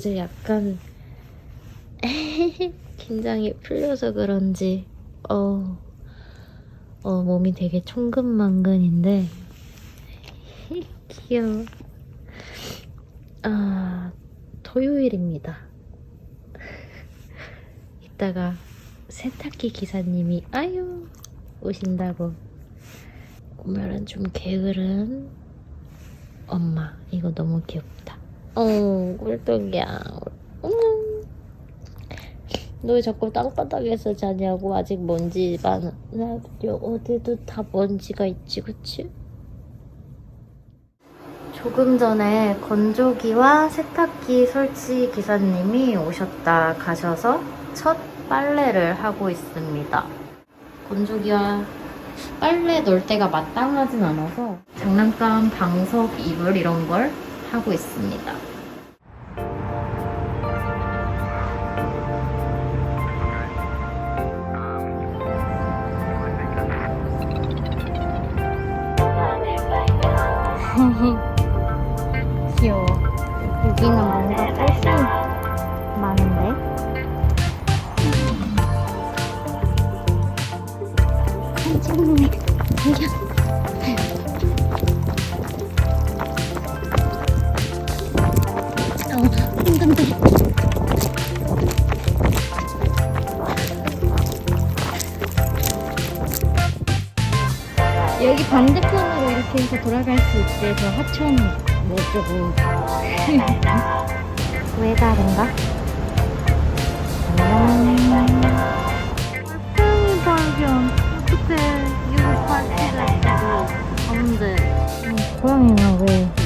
이제 약간 긴장이 풀려서 그런지 어, 어 몸이 되게 천근만근인데 귀여워. 아 토요일입니다. 이따가 세탁기 기사님이 아유 오신다고 오늘은 좀 게으른 엄마 이거 너무 귀엽다 어 꿀떡이야 음. 너왜 자꾸 땅바닥에서 자냐고 아직 먼지 많아 나 어디도 다 먼지가 있지 그치? 조금 전에 건조기와 세탁기 설치 기사님이 오셨다 가셔서 첫 빨래를 하고 있습니다. 건조기와 빨래 넣을 때가 마땅하진 않아서 장난감, 방석, 이불 이런 걸 하고 있습니다. 여기 반대편으로 이렇게 해서 돌아갈 수 있게 해서 하천 뭐 어쩌고. 왜 다른가? 안녕. 이 발견. 어떡해. 이거 발견. 가운데. 고양이는 왜? 왜?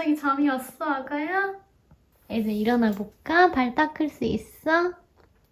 갑자기 잠이 왔어 아가야? 이제 일어나 볼까? 발 닦을 수 있어?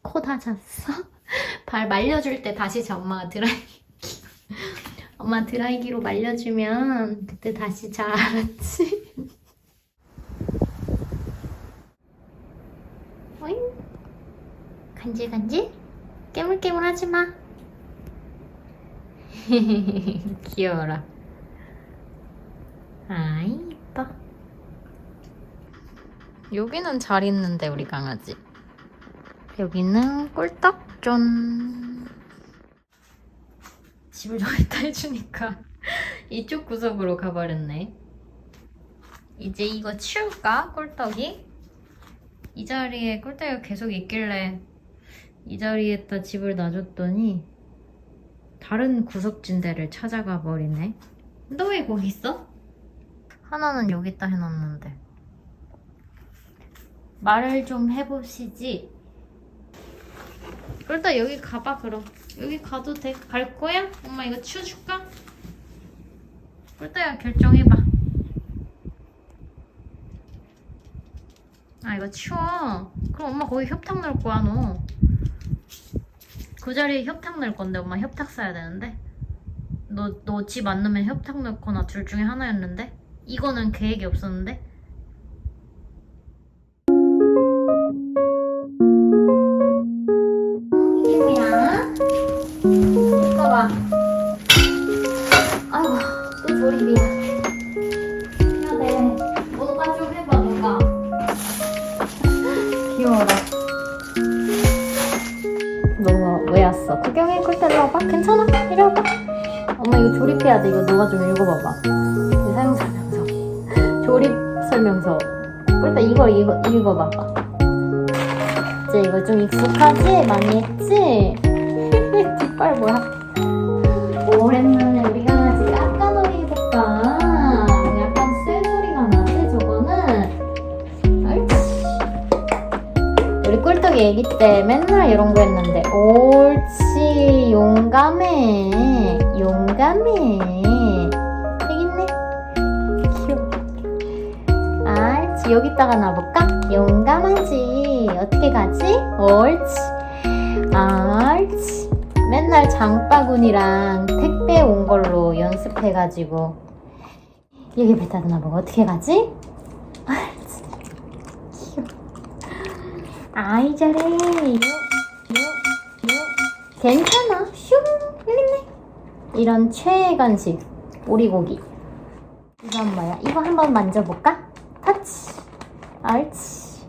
코 다 잤어? 발 말려줄 때 다시 자 엄마가 드라이기 엄마 드라이기로 말려주면 그때 다시 자 알았지? 어잉? 간질간질? 깨물깨물 하지 마. 귀여워라. 아이. 여기는 잘 있는데, 우리 강아지. 여기는 꿀떡존. 집을 저기다 해주니까 이쪽 구석으로 가버렸네. 이제 이거 치울까? 꿀떡이? 이 자리에 꿀떡이가 계속 있길래 이 자리에다 집을 놔줬더니 다른 구석진대를 찾아가 버리네. 너 왜 거기 있어? 하나는 여기다 해놨는데. 말을 좀 해보시지. 꿀떡 여기 가봐 그럼. 여기 가도 돼. 갈 거야? 엄마 이거 치워줄까? 꿀떡이가 결정해봐. 아 이거 치워. 그럼 엄마 거기 협탁 넣을 거야 너. 그 자리에 협탁 넣을 건데 엄마 협탁 써야 되는데. 너 너 집 안 넣으면 협탁 넣거나 둘 중에 하나였는데. 이거는 계획이 없었는데. 괜찮아? 이리 와봐. 엄마 이거 조립해야 돼. 이거 너가 좀 읽어봐봐. 이 사용 설명서. 조립 설명서. 꿀딱 이걸 읽어, 읽어봐봐. 이제 이거 좀 익숙하지? 많이 했지? 뒷발 뭐야? 오랜만에 우리 강아지 깎아놀이 해볼까? 약간 쇠소리가 나지 저거는? 옳지. 우리 꿀떡이 애기 때 맨날 이런 거 했는데 옳지 용감해 용감해 되겠네 귀여워 옳지 여기다가 놔볼까? 용감하지 어떻게 가지? 옳지 장바구니랑 택배 온 걸로 연습해가지고 여기 뱉다 두나 보고 어떻게 가지? 아, 진짜 귀여워. 아이 잘해. 괜찮아. 슝. 있네. 이런 최애 간식 오리고기. 이건 뭐야? 이거 한번 만져볼까? 터치. 옳지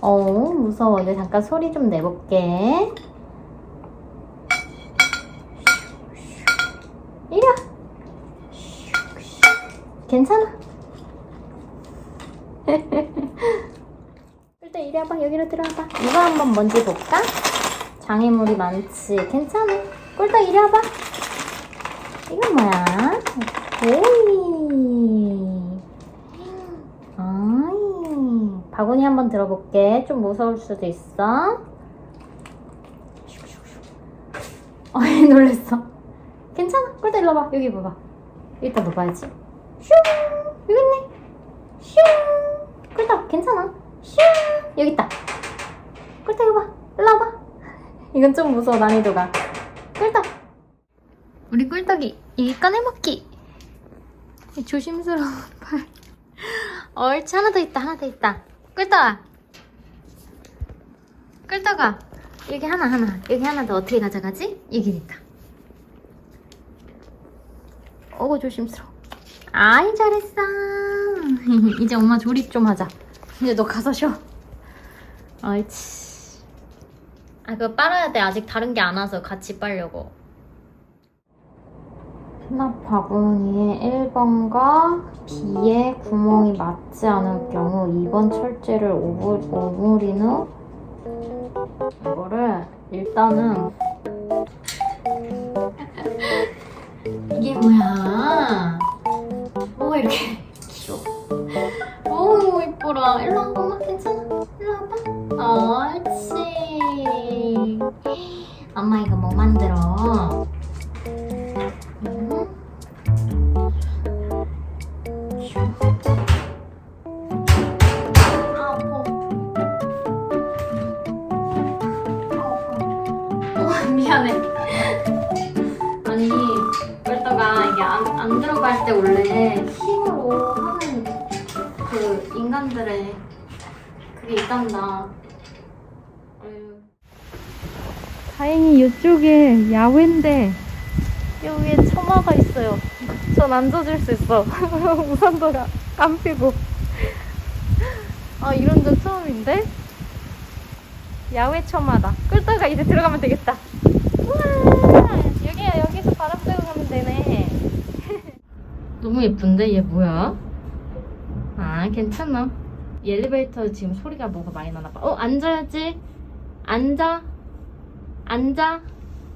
어 무서워. 이제 잠깐 소리 좀 내볼게. 이리 와. 괜찮아. 일단 이리 와봐. 여기로 들어와봐. 이거 한번 만져볼까? 장애물이 많지. 괜찮아. 꿀떡 이리 와봐. 이건 뭐야? 오이. 아이. 바구니 한번 들어볼게. 좀 무서울 수도 있어. 어이 놀랬어. 괜찮아. 꿀떡 일로 와봐. 여기 봐봐. 여기다 넣어봐야지? 슝! 여기 있네. 슝! 꿀떡 괜찮아. 슝! 여기 있다. 꿀떡 이거 봐. 일로 와봐 이건 좀 무서워 난이도가. 꿀떡. 우리 꿀떡이 이 꺼내먹기. 이 조심스러운 팔 옳지 하나 더 있다 하나 더 있다. 꿀떡아. 꿀떡아 여기 하나 하나. 여기 하나 더 어떻게 가져가지? 여기 있다 어구 조심스러워. 아이 잘했어. 이제 엄마 조립 좀 하자. 이제 너 가서 쉬어. 옳지 아 그거 빨아야 돼. 아직 다른 게 안 와서 같이 빨려고. 수납 바구니에 1번과 B에 구멍이 맞지 않을 경우 2번 철제를 오므, 오므린 후 이거를 일단은 이게 뭐야? 뭐가 이렇게 귀여워. 너무 이뻐라. 일로 와봐. 괜찮아? 일로 와봐. 옳지 엄마 이거 뭐 만들어 음. 아, 아파. 어, 미안해. 아니, 꿀떡아, 이게 안, 안 들어갈 때 원래 힘으로 하는 그 인간들의 그게 있단다. 아유. 다행히 이쪽에 야외인데 여기에 처마가 있어요. 전 앉아줄 수 있어. 우산도 안 펴고. 아 이런 적 처음인데? 야외 처마다. 끌다가 이제 들어가면 되겠다. 우와 여기야 여기서 바람 쐬고 가면 되네. 너무 예쁜데? 얘 뭐야? 아, 괜찮아. 이 엘리베이터 지금 소리가 뭐가 많이 나나 봐. 어, 앉아야지. 앉아. 앉아.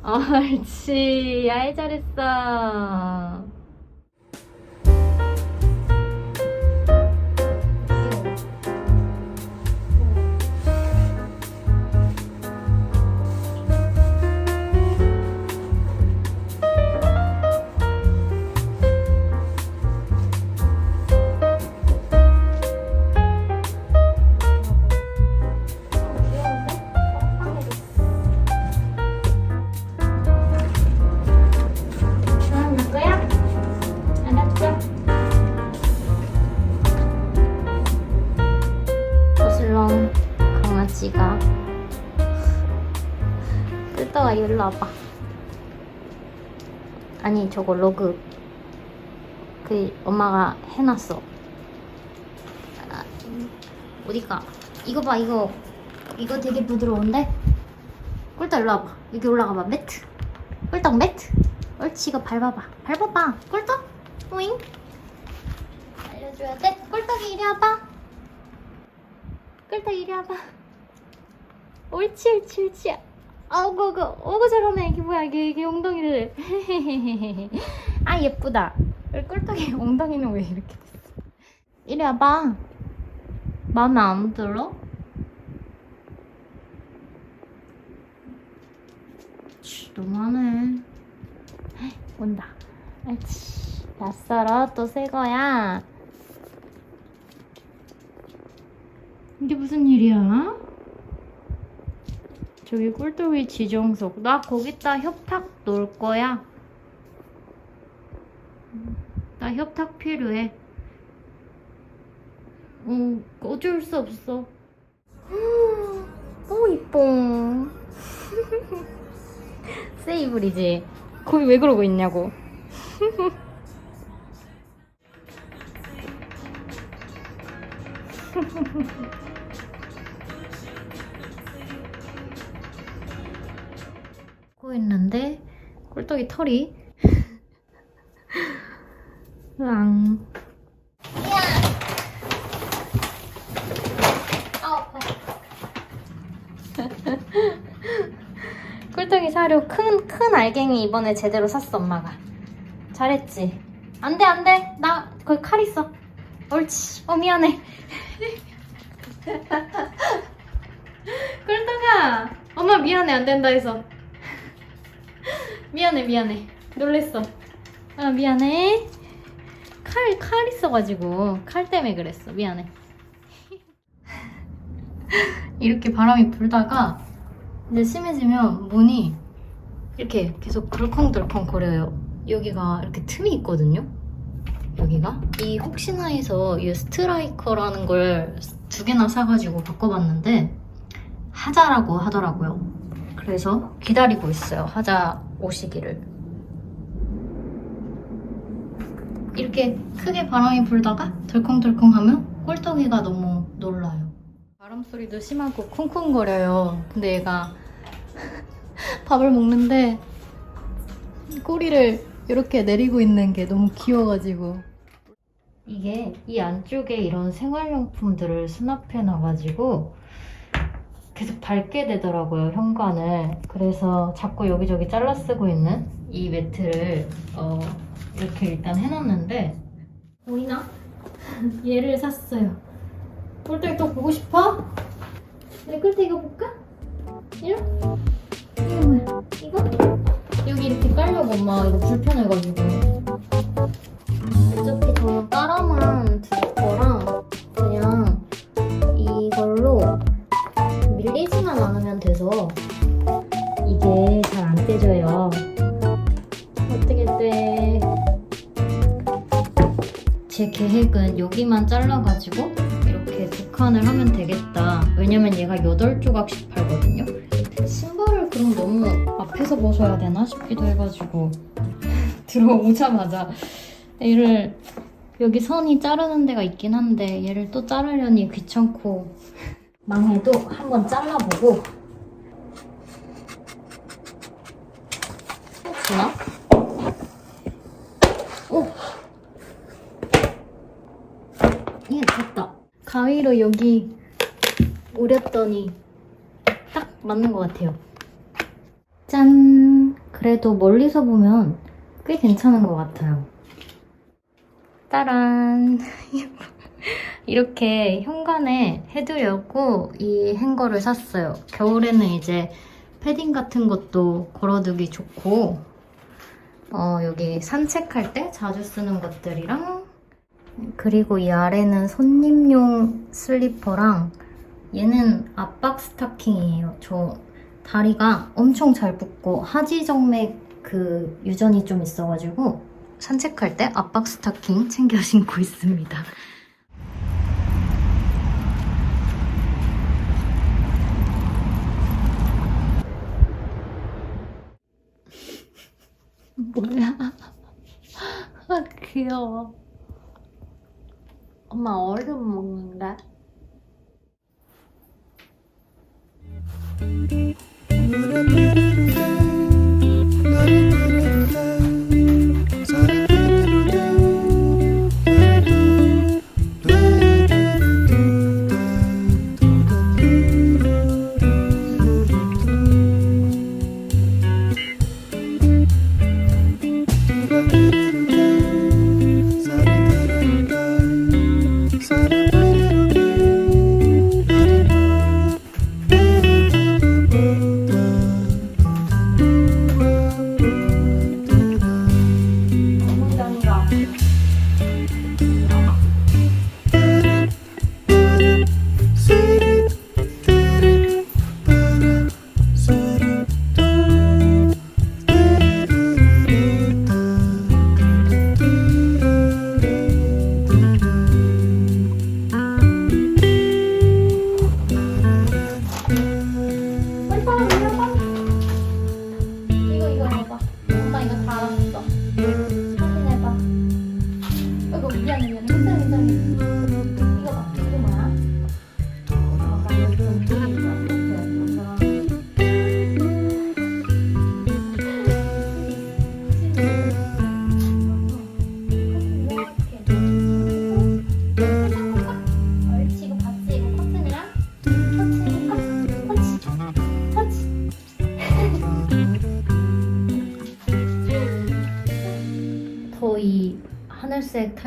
옳지. 아이, 잘했어. 뜯다가 일로 와봐. 아니 저거 로그. 그 엄마가 해놨어. 아, 어디가? 이거 봐 이거. 이거 되게 부드러운데? 꿀떡 일로 와봐. 여기 올라가봐. 매트. 꿀떡 매트. 옳지 이거 밟아봐. 밟아봐. 꿀떡? 오잉. 알려줘야 돼. 꿀떡이 이리 와봐. 꿀떡 이리 와봐. 옳지 옳지 옳지 아우고 오고 오고 저러네 이게 뭐야 이게 이게 엉덩이를 아 예쁘다 꿀떡이 엉덩이는 왜 이렇게 됐어 이리 와봐 마음에 안 들어? 치, 너무하네 온다. 옳지. 낯설어. 또 새 거야. 이게 무슨 일이야? 저기 꿀뚜기 지정석. 나 거기다 협탁 놓을 거야. 나 협탁 필요해. 어, 어쩔 수 없어. 너무 이뻐. 세이블이지. 거기 왜 그러고 있냐고. 고 있는데 꿀떡이 털이. 으앙. 꿀떡이 사료 큰, 큰 알갱이 이번에 제대로 샀어 엄마가. 잘했지? 안 돼 안 돼. 나 거기 칼 있어. 옳지. 어 미안해. 꿀떡아 엄마 미안해. 안 된다 해서 미안해 미안해. 놀랬어. 아 미안해. 칼, 칼 있어가지고 칼 때문에 그랬어. 미안해. 이렇게 바람이 불다가 이제 심해지면 문이 이렇게 계속 덜컹덜컹 거려요. 여기가 이렇게 틈이 있거든요? 여기가? 이 혹시나 해서 이 스트라이커라는 걸 두 개나 사가지고 바꿔봤는데 하자라고 하더라고요 그래서 기다리고 있어요. 하자 오시기를. 이렇게 크게 바람이 불다가 덜컹덜컹 하면 꿀떡이가 너무 놀라요. 바람 소리도 심하고 쿵쿵거려요. 근데 얘가 밥을 먹는데 꼬리를 이렇게 내리고 있는 게 너무 귀여워가지고. 이게 이 안쪽에 이런 생활용품들을 수납해 놔가지고 계속 밟게 되더라고요, 현관을. 그래서 자꾸 여기저기 잘라 쓰고 있는 이 매트를 어, 이렇게 일단 해놨는데 보이나? 얘를 샀어요. 꿀떡이 또 보고 싶어? 내 꿀떡 이거 볼까? 이거? 이거 뭐야? 이거? 여기 이렇게 깔려고 엄마 이거 불편해가지고 어차피 저는 따라만 둘 거랑 이게 잘 안 떼져요. 어떻게 떼? 제 계획은 여기만 잘라가지고 이렇게 두 칸을 하면 되겠다. 왜냐면 얘가 8조각씩 팔거든요. 신발을 그럼 너무 앞에서 벗어야 되나 싶기도 해가지고 들어오자마자 얘를 여기 선이 자르는 데가 있긴 한데 얘를 또 자르려니 귀찮고 망해도 한번 잘라보고 되나? 오! 예, 됐다. 가위로 여기 오렸더니 딱 맞는 것 같아요. 짠! 그래도 멀리서 보면 꽤 괜찮은 것 같아요. 따란! 이렇게 현관에 해두려고 이 행거를 샀어요. 겨울에는 이제 패딩 같은 것도 걸어두기 좋고 어, 여기 산책할 때 자주 쓰는 것들이랑 그리고 이 아래는 손님용 슬리퍼랑 얘는 압박 스타킹이에요. 저 다리가 엄청 잘 붙고 하지정맥 그 유전이 좀 있어가지고 산책할 때 압박 스타킹 챙겨 신고 있습니다. 뭐야? 아, 귀여워. 엄마 얼음 먹는다.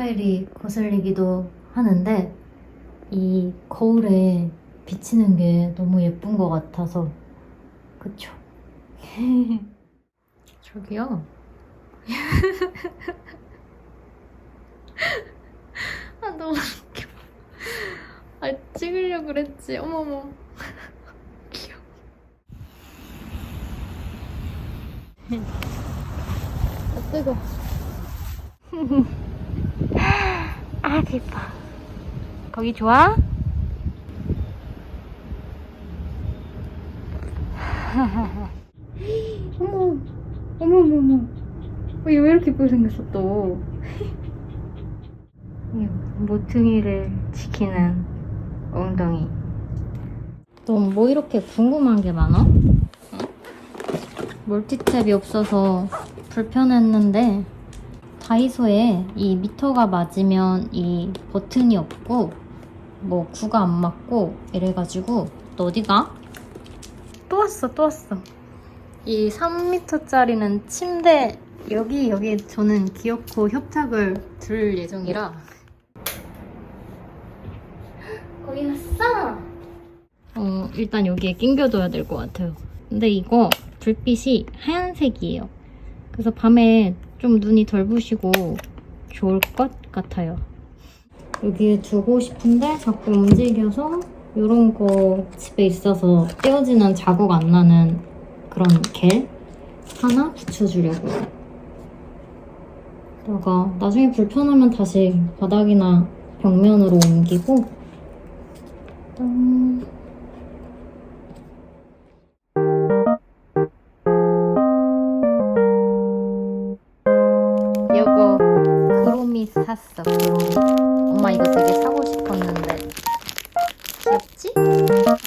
하늘색 타일이 거슬리기도 하는데 이 거울에 비치는 게 너무 예쁜 것 같아서 그쵸? 저기요. 아 너무 웃겨. 아 찍으려고 그랬지. 어머머. 귀여워. 아 뜨거. 아 예뻐. 거기 좋아? 어머, 어머, 어머, 어머. 어, 얘왜 이렇게 예쁘게 생겼어, 또? 이 모퉁이를 지키는 엉덩이. 너뭐 이렇게 궁금한 게 많아? 어? 멀티탭이 없어서 불편했는데, 다이소에 이 미터가 맞으면 이 버튼이 없고, 뭐 구가 안 맞고, 이래가지고, 너 어디가? 또 왔어, 또 왔어. 이 3m짜리는 침대 여기 여기 저는 기어코 협탁을 둘 예정이라 거기 갔어? 어 일단 여기에 낑겨둬야 될 것 같아요 근데 이거 불빛이 하얀색이에요 그래서 밤에 좀 눈이 덜 부시고 좋을 것 같아요. 여기에 두고 싶은데 자꾸 움직여서 이런 거 집에 있어서 떼어지는 자국 안 나는 그런 겔 하나 붙여주려고요. 나중에 불편하면 다시 바닥이나 벽면으로 옮기고. 음... 샀어. 엄마 이거 되게 사고 싶었는데. 귀엽지?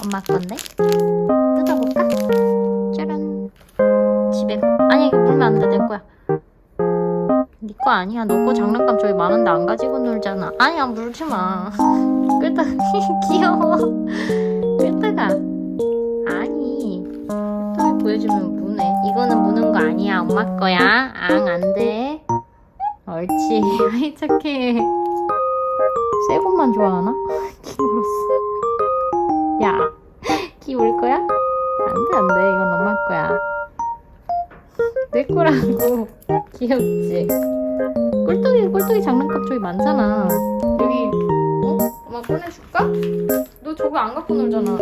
엄마 건데? 뜯어볼까? 짜란. 집에 가- 아니 이거 물면 안 돼 내 거야. 네 거 아니야. 너 거 장난감 저기 많은데 안 가지고 놀잖아. 아니야 물지 마. 끄떡. 귀여워. 끄떡아. 아니. 또 보여주면 무네. 이거는 무는 거 아니야 엄마 거야. 앙 안 돼 옳지. 아이 착해. 새 것만 좋아하나? 기울었어. 야 키 울 거야? 안돼 안돼. 이건 엄마 거야. 내 거라고. 귀엽지? 꿀떡이 꿀떡이 장난감 저기 많잖아. 여기 어? 엄마 꺼내줄까? 너 저거 안 갖고 놀잖아.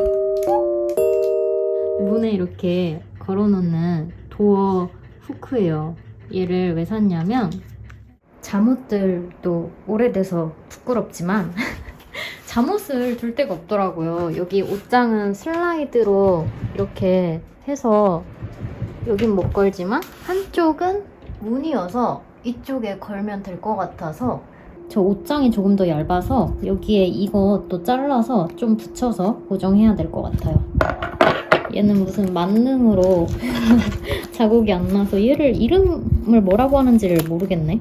문에 이렇게 걸어놓는 도어 후크예요. 얘를 왜 샀냐면 잠옷들도 오래돼서 부끄럽지만 잠옷을 둘 데가 없더라고요. 여기 옷장은 슬라이드로 이렇게 해서 여긴 못 걸지만 한쪽은 문이어서 이쪽에 걸면 될 것 같아서 저 옷장이 조금 더 얇아서 여기에 이것도 잘라서 좀 붙여서 고정해야 될 것 같아요. 얘는 무슨 만능으로 자국이 안 나서 얘를 이름을 뭐라고 하는지를 모르겠네.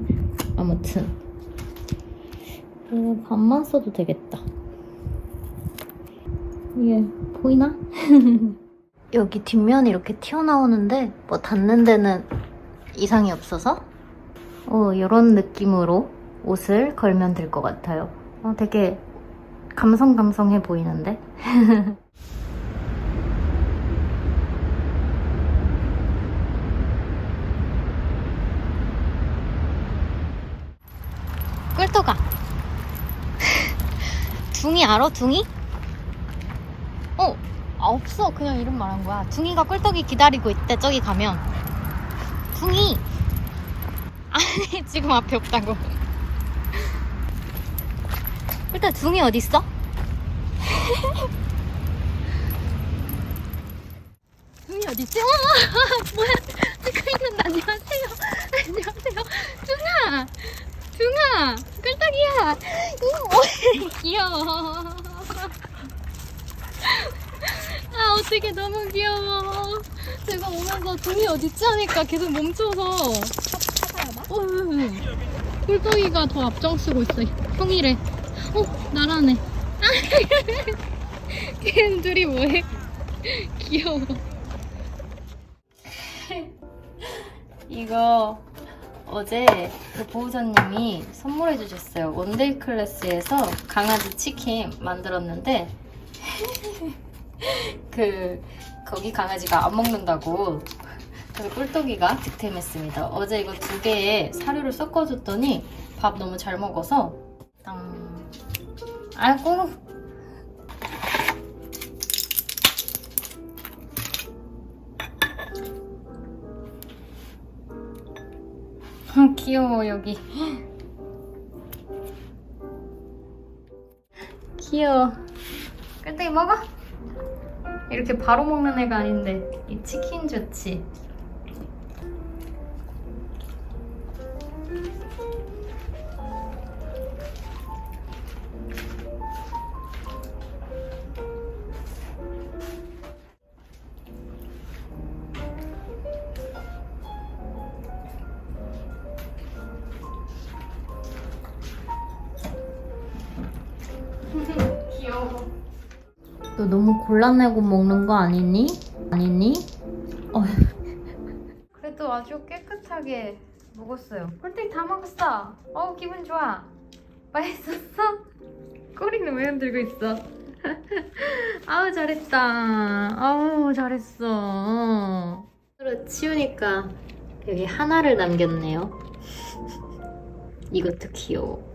아무튼 이거 반만 써도 되겠다. 이게 보이나? 여기 뒷면이 이렇게 튀어나오는데 뭐 닿는 데는 이상이 없어서 어, 이런 느낌으로 옷을 걸면 될 것 같아요. 어, 되게 감성감성해 보이는데? 꿀떡아. 둥이 알아 둥이? 어 아, 없어. 그냥 이름 말한 거야. 둥이가 꿀떡이 기다리고 있대 저기 가면. 둥이! 아니 지금 앞에 없다고. 꿀떡 둥이 어딨어? 둥이 어딨지? 어 뭐야? 찍고 있는데 안녕하세요. 안녕하세요. 둥아 둥아 꿀떡이야. 이 귀여워. 아 어떻게 너무 귀여워. 제가 오면서 둥이 어딨지 하니까 계속 멈춰서. 어, 꿀떡이가 더 앞장서고 있어. 형이래 어 나라네. 걔는 둘이 뭐해? 귀여워. 이거 어제 그 보호자님이 선물해 주셨어요. 원데이 클래스에서 강아지 치킨 만들었는데 그 거기 강아지가 안 먹는다고 그래서 꿀떡이가 득템했습니다. 어제 이거 두 개에 사료를 섞어줬더니 밥 너무 잘 먹어서 땅 아이고 귀여워 여기. 귀여워. 꿀떡이 먹어. 이렇게 바로 먹는 애가 아닌데 이 치킨 좋지 귀여워 너 너무 곤란내고 먹는 거 아니니? 아니니? 어. 그래도 아주 깨끗하게 먹었어요. 꿀떡이 다 먹었어. 어 기분 좋아. 맛있었어? 꼬리는 왜 흔들고 있어? 아우 잘했다. 아우 잘했어. 그리고 치우니까 여기 하나를 남겼네요. 이것도 귀여워.